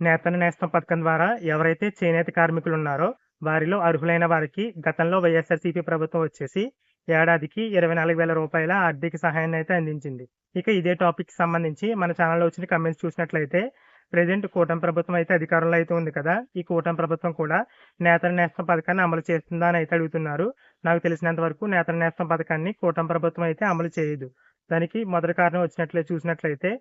నేతన్న నేస్తం పథకం ద్వారా ఎవరైతే చేనేత కార్మికులు ఉన్నారో వారిలో అర్హులైన వారికి గతంలో వైఎస్ఆర్సీపీ ప్రభుత్వం వచ్చేసి ఏడాదికి ఇరవై నాలుగు వేల రూపాయల ఆర్థిక సహాయాన్ని అయితే అందించింది. ఇక ఇదే టాపిక్ సంబంధించి మన ఛానల్లో వచ్చిన కమెంట్స్ చూసినట్లయితే ప్రజెంట్ కూటమి ప్రభుత్వం అయితే అధికారంలో అయితే ఉంది కదా. ఈ కూటమి ప్రభుత్వం కూడా నేతల నేస్తం పథకాన్ని అమలు చేస్తుందా అని అయితే అడుగుతున్నారు. నాకు తెలిసినంత వరకు నేతల నేస్తం పథకాన్ని కూటమి ప్రభుత్వం అయితే అమలు చేయదు. దానికి మొదటి కారణం వచ్చినట్లే చూసినట్లయితే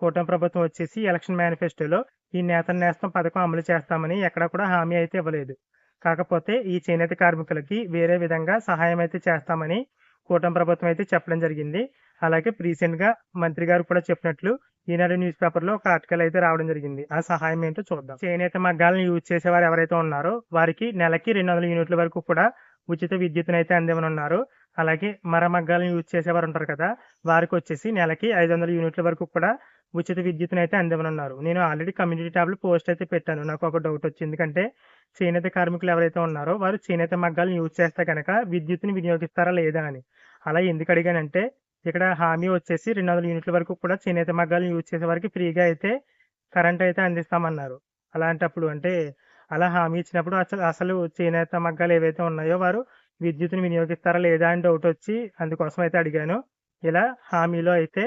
కూటమి ప్రభుత్వం వచ్చేసి ఎలక్షన్ మేనిఫెస్టోలో ఈ నేత నేస్తం పథకం అమలు చేస్తామని ఎక్కడా కూడా హామీ అయితే ఇవ్వలేదు. కాకపోతే ఈ చేనేత కార్మికులకి వేరే విధంగా సహాయం అయితే చేస్తామని కూటమి ప్రభుత్వం అయితే చెప్పడం జరిగింది. అలాగే రీసెంట్గా మంత్రి గారు కూడా చెప్పినట్లు ఈనాడు న్యూస్ పేపర్లో ఒక ఆర్టికల్ అయితే రావడం జరిగింది. ఆ సహాయం ఏంటో చూద్దాం. చేనేత మగ్గాలను యూజ్ చేసేవారు ఎవరైతే ఉన్నారో వారికి నెలకి రెండు వందల యూనిట్ల వరకు కూడా ఉచిత విద్యుత్తును అయితే అందివనున్నారు అలాగే మరమగ్గాలను యూజ్ చేసేవారు ఉంటారు కదా వారికి వచ్చేసి నెలకి ఐదు వందల యూనిట్ల వరకు కూడా ఉచిత విద్యుత్ని అయితే అందివనున్నారు నేను ఆల్రెడీ కమ్యూనిటీ ట్యాబ్లో పోస్ట్ అయితే పెట్టాను. నాకు ఒక డౌట్ వచ్చింది ఎందుకంటే చేనేత కార్మికులు ఎవరైతే ఉన్నారో వారు చేనేత మగ్గాలను యూజ్ చేస్తే కనుక విద్యుత్ని వినియోగిస్తారా లేదా అని. అలా ఎందుకు అడిగానంటే ఇక్కడ హామీ వచ్చేసి రెండు వందల యూనిట్ల వరకు కూడా చేనేత మగ్గాలను యూజ్ చేసే వారికి ఫ్రీగా అయితే కరెంట్ అయితే అందిస్తామన్నారు. అలాంటప్పుడు అంటే అలా హామీ ఇచ్చినప్పుడు అసలు అసలు చేనేత మగ్గాలు ఏవైతే ఉన్నాయో వారు విద్యుత్ని వినియోగిస్తారా లేదా అని డౌట్ వచ్చి అందుకోసం అయితే అడిగాను. ఇలా హామీలో అయితే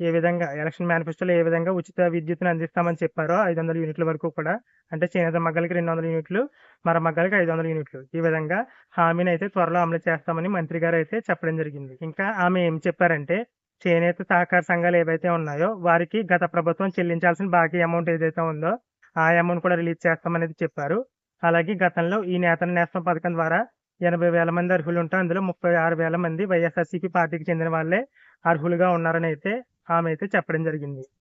ఏ విధంగా ఎలక్షన్ మేనిఫెస్టోలో ఏ విధంగా ఉచిత విద్యుత్ని అందిస్తామని చెప్పారో ఐదు వందల యూనిట్ల వరకు కూడా అంటే చేనేత మగ్గలకి రెండు వందల యూనిట్లు మర మగ్గలకి ఐదు వందల యూనిట్లు. ఈ విధంగా హామీని అయితే త్వరలో అమలు చేస్తామని మంత్రి గారు అయితే చెప్పడం జరిగింది. ఇంకా ఆమె ఏం చెప్పారంటే చేనేత సహకార సంఘాలు ఏవైతే ఉన్నాయో వారికి గత ప్రభుత్వం చెల్లించాల్సిన బాకీ అమౌంట్ ఏదైతే ఉందో ఆ అమౌంట్ కూడా రిలీజ్ చేస్తామనేది చెప్పారు. అలాగే గతంలో ఈ నేతల నేస్తం పథకం ద్వారా ఎనభై వేల మంది అర్హులు ఉంటే అందులో ముప్పై ఆరు వేల మంది వైఎస్ఆర్సీపీ పార్టీకి చెందిన వాళ్ళే అర్హులుగా ఉన్నారని అయితే ఆమె అయితే చెప్పడం జరిగింది.